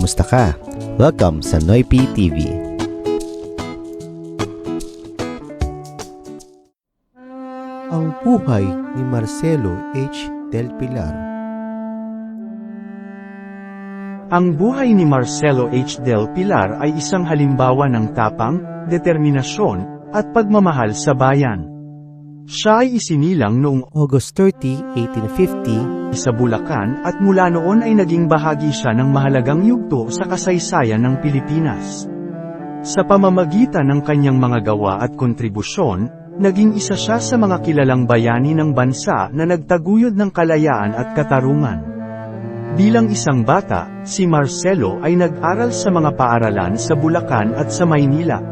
kamusta ka? Welcome sa Noypi TV. Ang buhay ni Marcelo H. Del Pilar Ang buhay ni Marcelo H. Del Pilar ay isang halimbawa ng tapang, determinasyon, at pagmamahal sa bayan. Siya ay isinilang noong August 30, 1850 sa Bulacan at mula noon ay naging bahagi siya ng mahalagang yugto sa kasaysayan ng Pilipinas. Sa pamamagitan ng kanyang mga gawa at kontribusyon, naging isa siya sa mga kilalang bayani ng bansa na nagtaguyod ng kalayaan at katarungan. Bilang isang bata, si Marcelo ay nag-aral sa mga paaralan sa Bulacan at sa Maynila.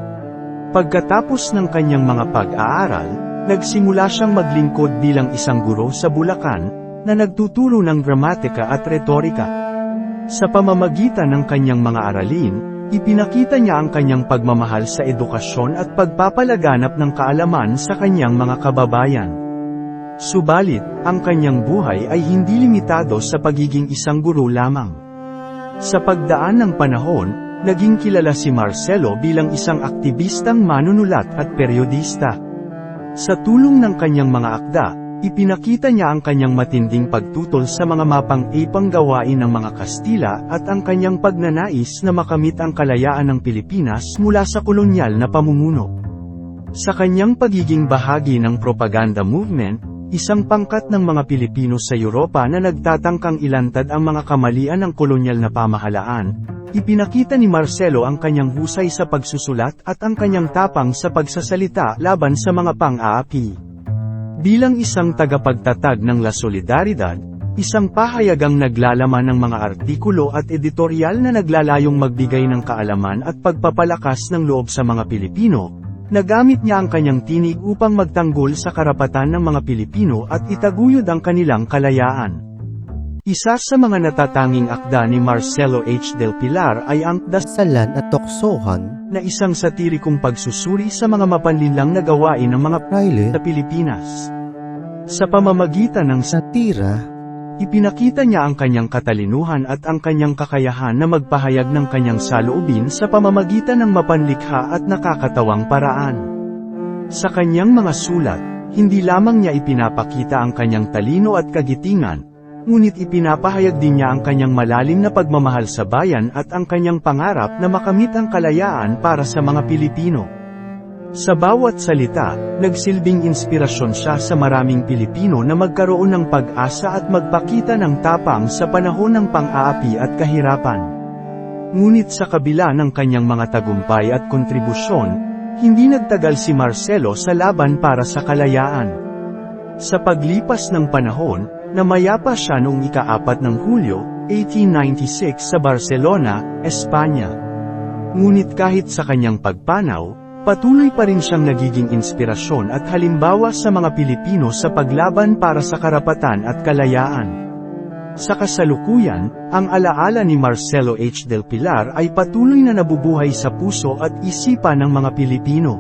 Pagkatapos ng kanyang mga pag-aaral, nagsimula siyang maglingkod bilang isang guro sa Bulacan, na nagtuturo ng gramatika at retorika. Sa pamamagitan ng kanyang mga aralin, ipinakita niya ang kanyang pagmamahal sa edukasyon at pagpapalaganap ng kaalaman sa kanyang mga kababayan. Subalit, ang kanyang buhay ay hindi limitado sa pagiging isang guro lamang. Sa pagdaan ng panahon, naging kilala si Marcelo bilang isang aktivistang manunulat at periodista. Sa tulong ng kanyang mga akda, ipinakita niya ang kanyang matinding pagtutol sa mga mapang-ipang gawain ng mga Kastila at ang kanyang pagnanais na makamit ang kalayaan ng Pilipinas mula sa kolonyal na pamumuno. Sa kanyang pagiging bahagi ng propaganda movement, isang pangkat ng mga Pilipino sa Europa na nagtatangkang ilantad ang mga kamalian ng kolonyal na pamahalaan, ipinakita ni Marcelo ang kanyang husay sa pagsusulat at ang kanyang tapang sa pagsasalita laban sa mga pang-aapi. Bilang isang tagapagtatag ng La Solidaridad, isang pahayagang naglalaman ng mga artikulo at editorial na naglalayong magbigay ng kaalaman at pagpapalakas ng loob sa mga Pilipino, nagamit niya ang kanyang tinig upang magtanggol sa karapatan ng mga Pilipino at itaguyod ang kanilang kalayaan. Isa sa mga natatanging akda ni Marcelo H. Del Pilar ay ang Dasalan at Toksohan na isang satirikong pagsusuri sa mga mapanlinlang na gawain ng mga Riley sa Pilipinas. Sa pamamagitan ng sa Satira ipinakita niya ang kanyang katalinuhan at ang kanyang kakayahan na magpahayag ng kanyang saloobin sa pamamagitan ng mapanlikha at nakakatawang paraan. Sa kanyang mga sulat, hindi lamang niya ipinapakita ang kanyang talino at kagitingan, ngunit ipinapahayag din niya ang kanyang malalim na pagmamahal sa bayan at ang kanyang pangarap na makamit ang kalayaan para sa mga Pilipino. Sa bawat salita, nagsilbing inspirasyon siya sa maraming Pilipino na magkaroon ng pag-asa at magpakita ng tapang sa panahon ng pang-aapi at kahirapan. Ngunit sa kabila ng kanyang mga tagumpay at kontribusyon, hindi nagtagal si Marcelo sa laban para sa kalayaan. Sa paglipas ng panahon, namayapa siya noong ikaapat ng Hulyo, 1896 sa Barcelona, Espanya. Ngunit kahit sa kanyang pagpanaw, Patuloy pa rin siyang nagiging inspirasyon at halimbawa sa mga Pilipino sa paglaban para sa karapatan at kalayaan. Sa kasalukuyan, ang alaala ni Marcelo H. Del Pilar ay patuloy na nabubuhay sa puso at isipan ng mga Pilipino.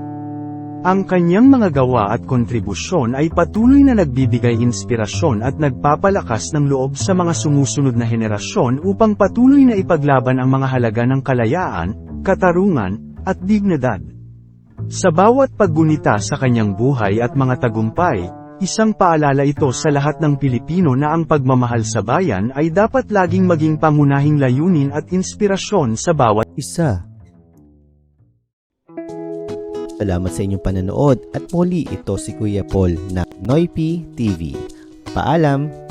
Ang kanyang mga gawa at kontribusyon ay patuloy na nagbibigay inspirasyon at nagpapalakas ng loob sa mga sumusunod na henerasyon upang patuloy na ipaglaban ang mga halaga ng kalayaan, katarungan, at dignidad. Sa bawat paggunita sa kanyang buhay at mga tagumpay, isang paalala ito sa lahat ng Pilipino na ang pagmamahal sa bayan ay dapat laging maging pangunahing layunin at inspirasyon sa bawat isa. Salamat sa inyong panonood at muli ito si Kuya Paul na Noypi TV. Paalam!